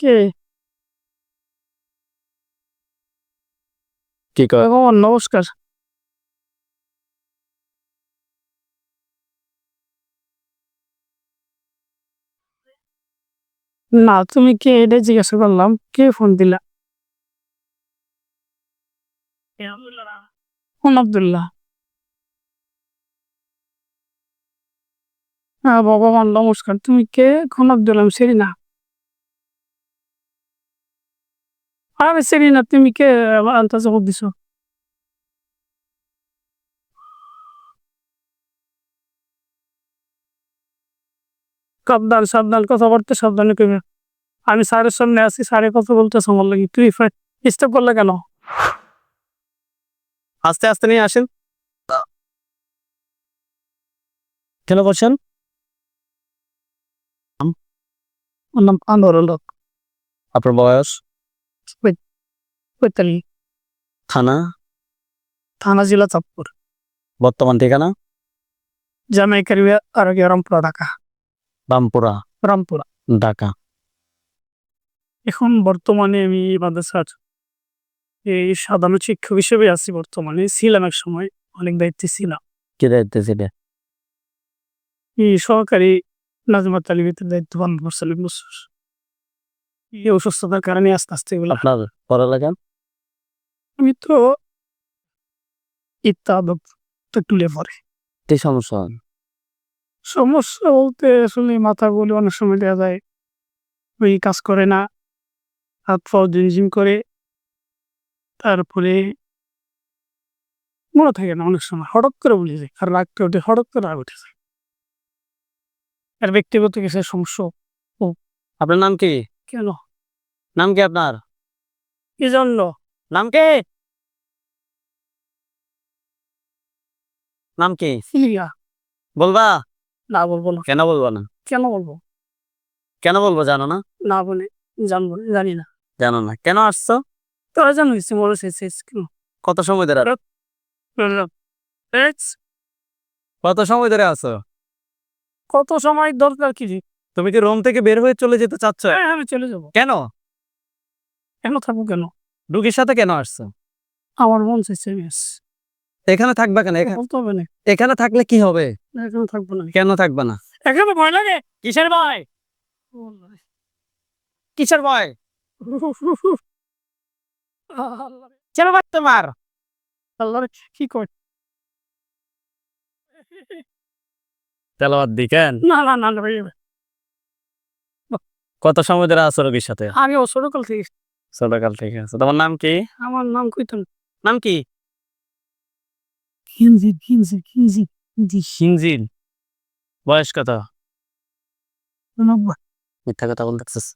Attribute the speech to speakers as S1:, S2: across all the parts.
S1: কে?
S2: কি কয়?
S1: নমস্কার। না তুমি কে এটা জিজ্ঞাসা করলাম কে ফোন দিলা? কোন আবদুল্লাহ? হ্যাঁ ভগবান নমস্কার। তুমি কে? কোন আবদুল্লাহ চিনি না। আমি চিনি না তুমি কে আন্তাজ দিছো সাবধান সাবধান, কথা বলতে সাবধানে কইবে। আমি স্যারের সামনে আছি স্যারে কথা বলতেছে আমার লাগি। তুই স্টপ করলে কেন?
S2: আস্তে আস্তে নিয়ে আসেন। কেন
S1: লোক
S2: আপনার বয়স?
S1: পঁয়তাল্লিশ
S2: থানা?
S1: থানা জেলা চাঁদপুর।
S2: বর্তমান ঠিকানা?
S1: জামাই কারিবে আর আগে রামপুরা ঢাকা।
S2: রামপুরা।
S1: রামপুরা।
S2: ঢাকা।
S1: এখন বর্তমানে আমি মাদ্রাসার এই সাধারণ শিক্ষক হিসেবে আছি বর্তমানে। ছিলাম এক সময় অনেক দায়িত্বে ছিলাম।
S2: কি দায়িত্ব ছিল?
S1: এই সহকারী নাজমা তালিবের দায়িত্ব পালন করছিলাম বছর এই অসুস্থতার কারণে আস্তে আস্তে এগুলো
S2: আপনার পড়ালেখা?
S1: আমি তো ইত্যাদক তো তুলে পড়ে।
S2: কি সমস্যা?
S1: সমস্যা বলতে আসলে অনেক সময় যায়। ওই কাজ করে না হাত পাও জিম করে। তারপরে মনে থাকে না অনেক সময় হঠাৎ করে বলে যায়। আর রাগটা ওঠে হঠাৎ করে রাগ উঠে যায়। আর ব্যক্তিগত কিছু সমস্যা ও
S2: আপনার নাম কি?
S1: কেন?
S2: নাম কি আপনার?
S1: কি জন্য?
S2: নাম কি? নাম কি?
S1: সিলিয়া
S2: বলবা?
S1: না বলব না।
S2: কেন বলব না?
S1: কেন বলব?
S2: কেন বলব জানো না?
S1: না বলে জানব জানি না।
S2: জানো না। কেন আসছো?
S1: তোরা জানো মনে কেন
S2: কত সময় ধরে কত সময় ধরে আছো?
S1: কত সময় দরকার কি?
S2: তুমি কি রোম থেকে বের হয়ে চলে যেতে চাচ্ছ?
S1: হ্যাঁ আমি চলে যাব।
S2: কেন?
S1: কেন থাকব কেন?
S2: রুগীর সাথে কেন আসছো?
S1: আমার মন চাইছে আমি আসছি।
S2: এখানে থাকবা কেন?
S1: বলতে হবে না।
S2: এখানে থাকলে কি হবে?
S1: এখানে থাকব না।
S2: কেন থাকবা না?
S1: এখানে ভয় লাগে।
S2: কিসের ভয়? কিসের ভয়? কেন ভাই তোমার?
S1: আল্লাহ কি কর
S2: তেলাওয়াত দিকেন
S1: না না না না
S2: কত সময় ধরে আছো রোগীর সাথে?
S1: আমি ছোটকাল থেকে
S2: ছোটকাল থেকে আছে। তোমার নাম কি?
S1: আমার নাম
S2: নাম কি? বয়স কত? মিথ্যা কথা বলতেছিস।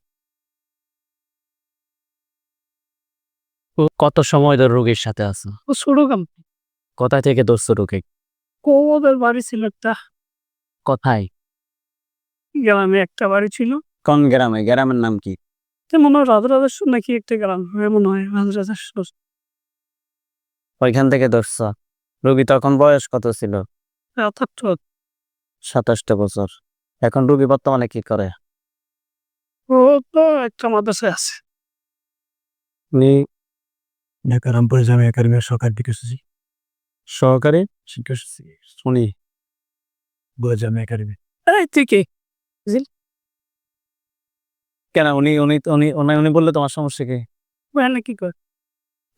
S2: কত সময় ধরে রোগীর সাথে আছো?
S1: ও ছোটকাল
S2: কোথায় থেকে ধরছো রোগী?
S1: কোমদের বাড়ি ছিল একটা।
S2: কোথায়?
S1: গ্রামে একটা বাড়ি ছিল।
S2: কোন গ্রামে? গ্রামের নাম কি?
S1: মনে হয় রাজরাজেশ্বর নাকি একটা গ্রাম হ্যাঁ মনে হয় রাজরাজেশ্বর
S2: ওইখান থেকে ধরছো। রোগী তখন বয়স কত ছিল?
S1: অর্থাৎ
S2: সাতাশটা বছর। এখন রোগী বর্তমানে কি করে?
S1: ও তো একটা মাদ্রাসায় আছে।
S2: উনি
S3: ঢাকা রামপুর দিকে এসেছি
S2: সহকারী
S3: শিক্ষা এসেছি
S2: উনি
S3: বুয়া জামিয়া কারিমিয়া
S1: এই তুই কে?
S2: কেন? উনি উনি উনি উনি উনি বললে তোমার সমস্যা কি?
S1: ওখানে কি কর?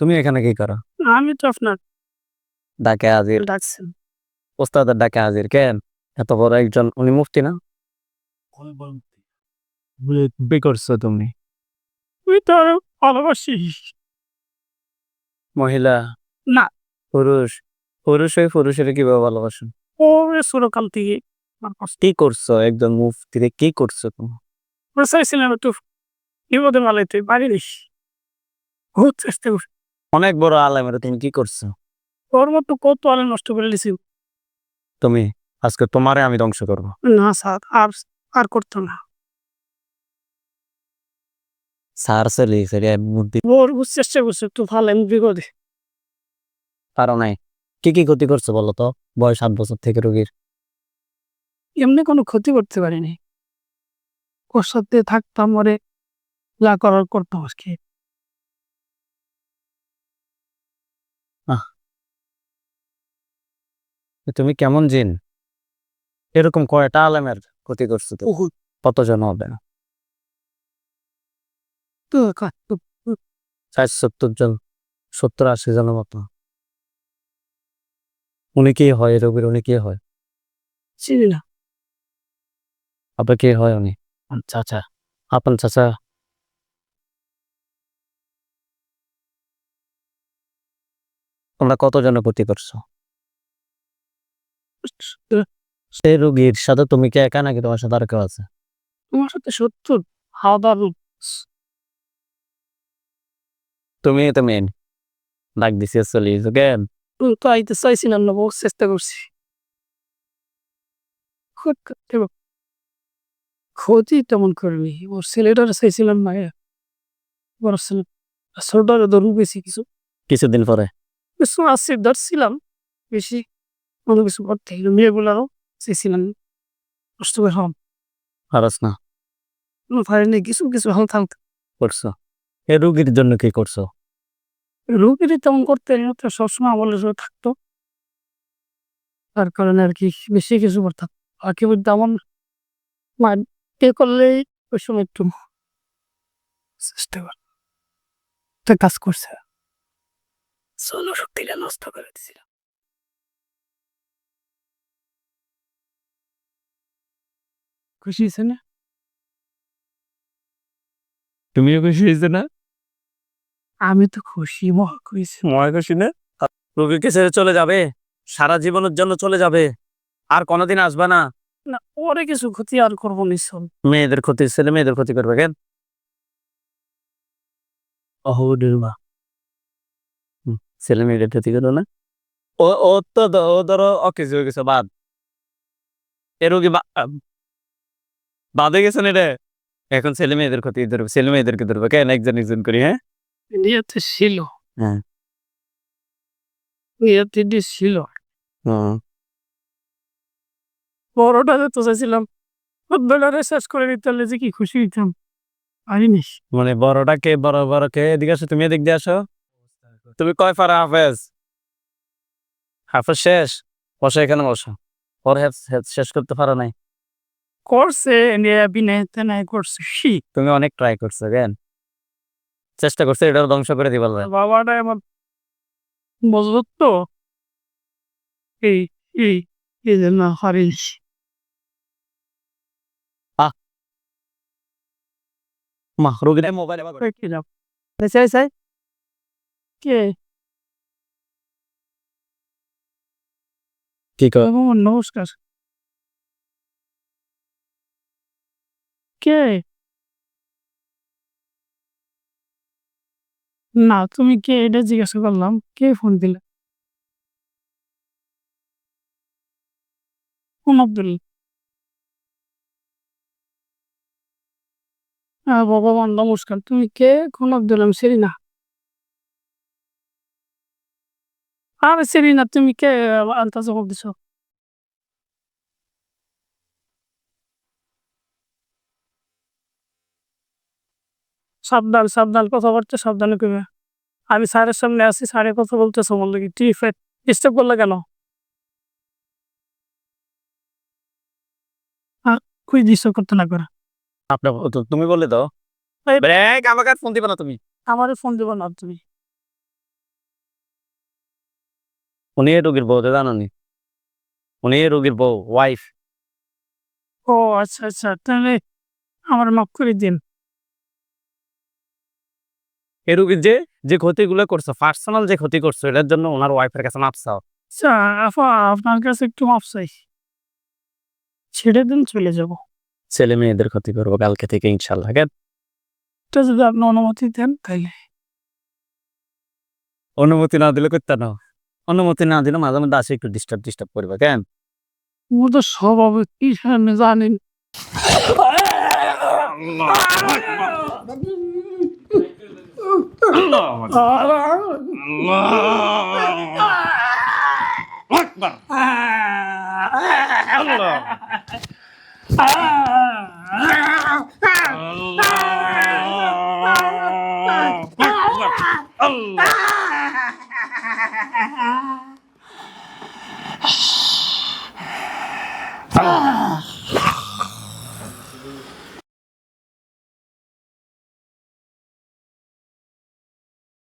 S2: তুমি এখানে কি করো?
S1: আমি তো আপনার
S2: ডাকে হাজির।
S1: ডাকছেন।
S2: ওস্তাদের ডাকে হাজির কেন? এত বড় একজন উনি মুফতি না? বি করছ তুমি?
S1: তুই তো আরও ভালোবাসি।
S2: মহিলা?
S1: না।
S2: পুরুষ? পুরুষ হয়ে পুরুষের কীভাবে ভালোবাসেন?
S1: ও ছোটকাল থেকে।
S2: কি করছ? একজন মুফতিরে কি করছ তুমি?
S1: চাইছিলাম একটু বিপদে ভালো তুই বাড়ি নিস বহুত চেষ্টা
S2: অনেক বড় আলেমের তুমি কি করছ?
S1: তোর মতো কত আলে নষ্ট করে দিছি।
S2: তুমি আজকে তোমারে আমি ধ্বংস করব।
S1: না স্যার আর আর করতো না।
S2: চলি বুদ্ধি
S1: ওর চেষ্টা করছে একটু ভালো আমি বিপদে।
S2: পারো নাই। কি কি ক্ষতি করছ বলো তো? বয়স সাত বছর থেকে রোগীর।
S1: এমনি কোনো ক্ষতি করতে পারিনি। সাথে থাকতাম ওরে যা করার করতাম আর কি
S2: তুমি কেমন জিন? এরকম কয়টা আলেমের ক্ষতি করছ কতজন হবে?
S1: তো
S2: ষাট সত্তর জন সত্তর আশি জনের মতো। উনি কি হয় রবির উনি কি হয়?
S1: চিনি না।
S2: আপনার কি হয় উনি? চাচা আপনার চাচা। তোমরা কতজনের ক্ষতি করছ? সেই রোগীর সাথে তুমি কি একা নাকি তোমার সাথে আর কেউ আছে?
S1: তোমার সাথে সত্তর হাওয়া দাওয়া
S2: তুমি তো মেন ডাক দিছি চলি কেন?
S1: তো আইতে চাইছিলাম না বহুত চেষ্টা করছি। খুব। ক্ষতি তেমন করিনি ওর ছেলেটার চাইছিলাম না এ। বড় ছেলে। বেশি কিছু।
S2: কিছুদিন পরে?
S1: কিছু আসছে ধরছিলাম বেশি কোনো কিছু করতে গেলে মেয়েগুলারও চাইছিলাম। কষ্ট করে
S2: হারাস না?
S1: পারিনি কিছু কিছু হাল থাকতে।
S2: করছ? এই রোগীর জন্য কি করছ?
S1: রোগীরই তেমন করতে সবসময় আমলের সাথে থাকতো। তার কারণে আর কি বেশি কিছু করতাম। আর কি আমার করলেই ওই সময় একটু চেষ্টা কর। একটা কাজ করছে। শক্তিটা নষ্ট করে দিছিল খুশি হয়েছে না?
S2: তুমিও খুশি হয়েছে না?
S1: আমি তো খুশি মহা খুশি।
S2: ময় খুশি না? রোগীকে ছেড়ে চলে যাবে সারা জীবনের জন্য চলে যাবে। আর কোনোদিন আসবে না।
S1: না পরে কিছু ক্ষতি আর করব নিশ্চয়
S2: মেয়েদের ক্ষতি ছেলে মেয়েদের ক্ষতি করবে কেন? অহো নির্মা ছেলে মেয়েদের ক্ষতি করো না। ও ও তো ও ধরো অকেজ হয়ে গেছে বাদ। এ রোগী বাদে গেছেন এটা এখন ছেলে মেয়েদের ক্ষতি ধরবে ছেলে মেয়েদেরকে ধরবে কেন একজন একজন করি হ্যাঁ?
S1: নিয়তে ছিল।
S2: হ্যাঁ।
S1: দিয়ে ছিল। বড়টা তো চাইছিলাম ফুটবলারে শেষ করে দিতে পারলে যে কি খুশি হইতাম পারিনি।
S2: মানে বড়টাকে বড় বড়কে এদিকে আসো তুমি এদিক দিয়ে আসো। তুমি কয় পারা হাফেজ? হাফেজ শেষ? বসো এখানে বসো। ওর হেফ শেষ করতে পারো নাই।
S1: করছে নিয়ে বিনয় তেনায় করছে। শি
S2: তুমি অনেক ট্রাই করছ কেন চেষ্টা করছ এটা ধ্বংস করে দিবার।
S1: বাবাটা আমার মজবুত তো। এই এই এই জন্য হারিস
S2: মা রোগীটা মোবাইলে
S1: কি যাব চাই চাই কে?
S2: কি কর?
S1: নমস্কার। কে? না তুমি কে? এটা জিজ্ঞাসা করলাম। কে ফোন দিলে? কোন আব্দুল। ভগবান, নমস্কার। তুমি কে? কোন আব্দুল আমি সেরি না না তুমি কে? আলতা জবাব দিছ। সাবধান সাবধান, কথাবার্তা সাবধানে কইবে। আমি স্যারের সামনে আছি, স্যারে কথা বলতেছে বলল কি টি ফেট ডিস্টার্ব করলে কেন? কুই ডিস্টার্ব করতে না করে?
S2: আপনার তুমি বলে দাও। ব্রেক আমাকে ফোন দিবে না তুমি।
S1: আমারে ফোন দিব না তুমি।
S2: উনি রোগীর বউ উনি রোগীর বউ ওয়াইফ
S1: ও আচ্ছা আচ্ছা তাহলে আমার মাফ করে দিন।
S2: এই রোগীর যে যে ক্ষতিগুলো করছ পার্সোনাল যে ক্ষতি করছ এটার জন্য ওনার ওয়াইফের কাছে মাপ চাও।
S1: আচ্ছা আপা আপনার কাছে একটু মাফ চাই। ছেড়ে দিন চলে যাব।
S2: ছেলে মেয়েদের ক্ষতি করব কালকে থেকে ইনশাল্লাহ কেন
S1: এটা যদি আপনি অনুমতি দেন তাইলে
S2: অনুমতি না দিলে করতে না অনুমতি না দিলে মাঝে মধ্যে আসে একটু ডিস্টার্ব ডিস্টার্ব করবে কেন
S1: ও তো স্বভাবে কি জানেন Ờ.
S2: Đúng rồi. Ừ.